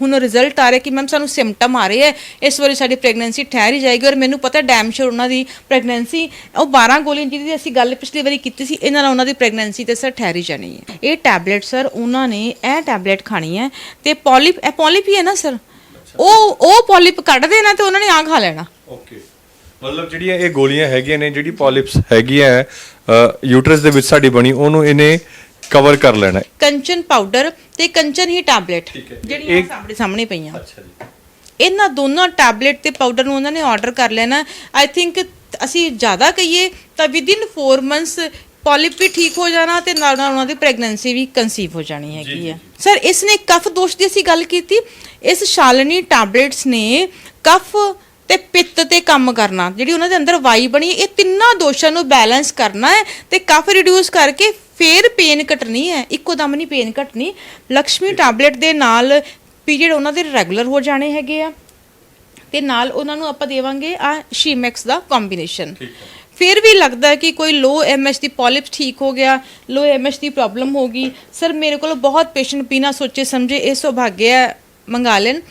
ਹੁਣ ਰਿਜ਼ਲਟ ਆ ਰਿਹਾ ਕਿ ਮੈਮ ਸਾਨੂੰ ਸਿੰਪਟਮ ਆ ਰਹੇ ਹੈ ਇਸ ਵਾਰੀ ਸਾਡੀ ਪ੍ਰੈਗਨੈਂਸੀ ਠਹਿਰ ਹੀ ਜਾਏਗੀ ਔਰ ਮੈਨੂੰ ਪਤਾ ਡੈਮ ਸ਼ੋਰ ਉਹਨਾਂ ਦੀ ਪ੍ਰੈਗਨੈਂਸੀ ਉਹ 12 ਗੋਲੀਆਂ ਜਿਹਦੀ ਅਸੀਂ ਗੱਲ ਪਿਛਲੀ ਵਾਰੀ ਕੀਤੀ ਸੀ ਇਹਨਾਂ ਨਾਲ ਉਹਨਾਂ ਦੀ ਪ੍ਰੈਗਨੈਂਸੀ ਤੇ ਸਰ ਠਹਿਰ ਹੀ ਜਾਣੀ ਹੈ। ਇਹ ਟੈਬਲੇਟ ਸਰ ਉਹਨਾਂ ਨੇ ਇਹ ਟੈਬਲੇਟ ਖਾਣੀ ਹੈ ਤੇ ਪੋਲਿਪ ਇਹ ਪੋਲਿਪ ਹੀ ਹੈ ਨਾ ਸਰ ਉਹ ਉਹ ਪੋਲਿਪ ਕੱਢ ਦੇਣਾ ਤੇ ਉਹਨਾਂ ਨੇ ਆ ਖਾ ਲੈਣਾ। ਓਕੇ ਮਤਲਬ ਜਿਹੜੀਆਂ ਇਹ ਗੋਲੀਆਂ ਹੈਗੀਆਂ ਨੇ ਜਿਹੜੀ ਪੋਲਿਪਸ ਹੈਗੀਆਂ ਯੂਟਰਸ ਦੇ ਵਿੱਚ ਸਾਡੀ ਬਣੀ ਉਹਨੂੰ ਇਹਨੇ ਕਵਰ ਕਰ ਲੈਣਾ ਹੈ। ਕੰਚਨ ਪਾਊਡਰ ਤੇ ਕੰਚਨ ਹੀ ਟੈਬਲੇਟ ਠੀਕ ਹੈ। ਜਿਹੜੀਆਂ ਇੱਕ- ਸਾਹਮਣੇ ਸਾਹਮਣੇ ਪਈਆਂ। ਅੱਛਾ ਜੀ। ਇਹਨਾਂ ਦੋਨਾਂ ਟੈਬਲੇਟ ਤੇ ਪਾਊਡਰ ਨੂੰ ਉਹਨਾਂ ਨੇ ਆਰਡਰ ਕਰ ਲੈਣਾ। ਆਈ ਥਿੰਕ ਅਸੀਂ ਜ਼ਿਆਦਾ ਕਹੀਏ ਤਾਂ ਵਿਦਿਨ 4 ਮੰਥਸ ਪੋਲਿਪ ਵੀ ਠੀਕ ਹੋ ਜਾਣਾ ਤੇ ਨਾਲ ਨਾਲ ਉਹਨਾਂ ਦੀ ਪ੍ਰੈਗਨੈਂਸੀ ਵੀ ਕਨਸੀਵ ਹੋ ਜਾਣੀ ਹੈਗੀ ਹੈ। ਸਰ ਇਸ ਨੇ ਕਫ ਦੋਸ਼ ਦੀ ਅਸੀਂ ਗੱਲ ਕੀਤੀ। ਇਸ ਸ਼ਾਲਨੀ ਟੈਬਲੇਟਸ ਨੇ ਕਫ ਤੇ ਪਿੱਤ ਤੇ ਕੰਮ ਕਰਨਾ ਜਿਹੜੀ ਉਹਨਾਂ ਦੇ ਅੰਦਰ ਵਾਈ ਬਣੀ ਹੈ, ਇਹ ਤਿੰਨਾਂ ਦੋਸ਼ਾਂ ਨੂੰ ਬੈਲੈਂਸ ਕਰਨਾ ਹੈ ਤੇ ਕਫ ਰਿਡਿਊਸ ਕਰਕੇ ਫੇਰ ਪੇਨ ਘਟਣੀ ਹੈ ਇੱਕੋ ਦਮ ਨਹੀਂ ਪੇਨ ਘਟਣੀ ਲక్ష్ਮੀ ਟੈਬਲੇਟ ਦੇ ਨਾਲ ਪੀਰੀਅਡ ਉਹਨਾਂ ਦੇ ਰੈਗੂਲਰ ਹੋ ਜਾਣੇ ਹੈਗੇ ਆ ਤੇ ਨਾਲ ਉਹਨਾਂ ਨੂੰ ਆਪਾਂ ਦੇਵਾਂਗੇ ਆ ਸ਼ੀਮੈਕਸ ਦਾ ਕੰਬੀਨੇਸ਼ਨ ਫਿਰ ਵੀ ਲੱਗਦਾ ਕਿ ਕੋਈ ਲੋ ਐਮਐਚ ਦੀ ਪੋਲਿਪ ਠੀਕ ਹੋ ਗਿਆ ਲੋ ਐਮਐਚ ਦੀ ਪ੍ਰੋਬਲਮ ਹੋ ਗਈ। ਸਰ ਮੇਰੇ ਕੋਲ ਬਹੁਤ ਪੇਸ਼ੈਂਟ ਬਿਨਾਂ ਸੋਚੇ ਸਮਝੇ ਇਹ ਸੁਭਾਗਿਆ ਮੰਗਾ ਲੈਣ।